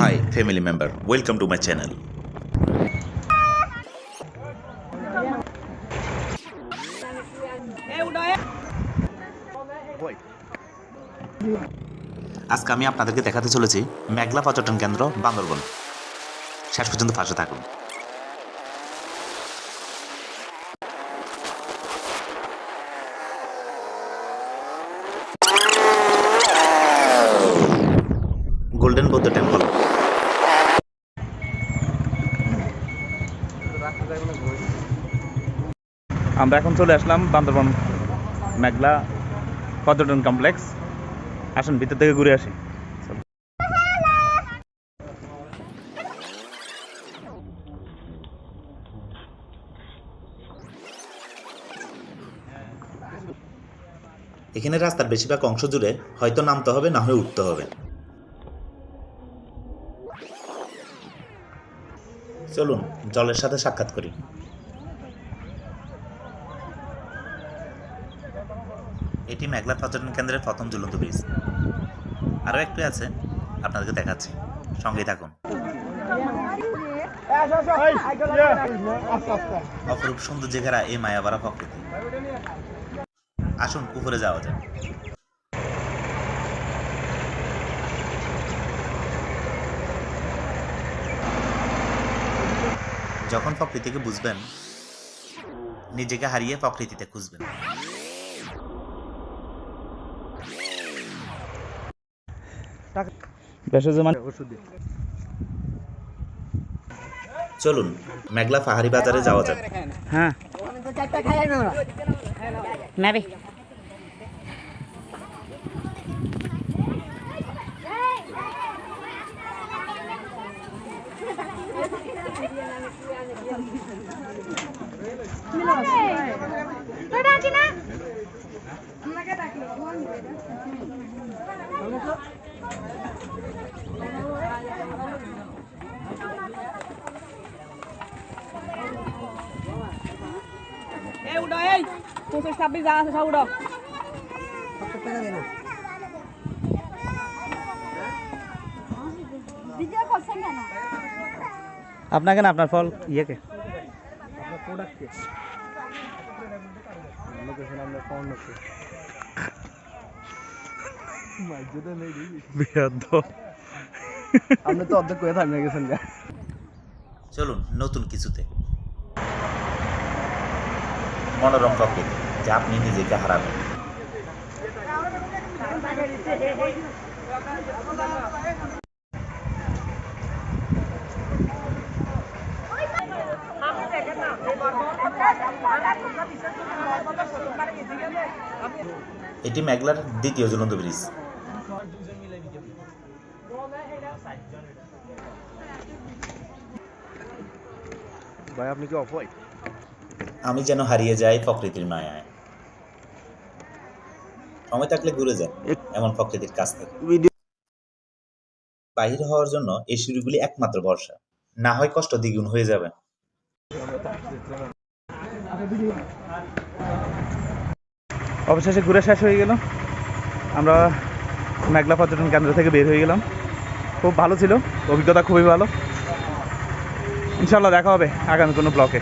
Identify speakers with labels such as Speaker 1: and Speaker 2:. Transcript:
Speaker 1: Hi, family member. Welcome to my channel. আজকে আমি আপনাদেরকে দেখাতে চলেছি মেঘলা পর্যটন কেন্দ্র বান্দরবন শেষ পর্যন্ত পাশে থাকুন গোল্ডেন বৌদ্ধ টেম্পল।
Speaker 2: আমরা এখন চলে আসলাম বান্দরবন মেঘলা পর্যটন কমপ্লেক্স। আসুন ভিতর থেকে ঘুরে আসি।
Speaker 1: এখানে রাস্তার বেশিরভাগ অংশ জুড়ে হয়তো নামতে হবে না হয়ে উঠতে হবে। চলুন, জলের সাথে সাক্ষাৎ করি। এটি মেঘলা পর্যটন কেন্দ্রের প্রথম ঝুলন্ত ব্রিজ আরও একটু আছে, আপনাদেরকে দেখাচ্ছি। সঙ্গেই থাকুন। অপরূপ সৌন্দর্য ঘেরা এই মায়াবারা প্রকৃতি। আসুন উপরে যাওয়া যাক। যখন প্রকৃতিকে বুঝবেন নিজেকে হারিয়ে প্রকৃতিতে খুঁজবেন।
Speaker 2: মানে
Speaker 1: চলুন মেঘলা পাহাড়ি বাজারে যাওয়া যাক।
Speaker 2: হ্যাঁ।
Speaker 3: Nabi.
Speaker 4: এই উডো এই পঁচিশ ছাব্বিশ যা আছে সব উডো
Speaker 2: আপনাকে না, আপনার ফল ইয়েকে?
Speaker 5: আপনি তো অর্ধেক করে
Speaker 1: চলুন নতুন কিছুতে। মনোরম প্রকৃতি, যা আপনি নিজেকে হারাবেন। এটি মেঘলার দ্বিতীয় ঝুলন্ত ব্রিজ।
Speaker 5: ভাই আপনি কি অফ
Speaker 1: আমি যেন হারিয়ে যাই প্রকৃতির মায়ায়। সময় থাকলে ঘুরে যান এমন প্রকৃতির কাছ থেকে। বাহির হওয়ার জন্য এই সিঁড়িগুলি একমাত্র ভরসা। না হয় কষ্ট দ্বিগুণ হয়ে যাবে।
Speaker 2: অবশেষে ঘুরে শেষ হয়ে গেল। আমরা মেঘলা পর্যটন কেন্দ্র থেকে বের হয়ে গেলাম। খুব ভালো ছিল, অভিজ্ঞতা খুবই ভালো। ইনশাল্লাহ দেখা হবে আগামী কোনো ব্লকে।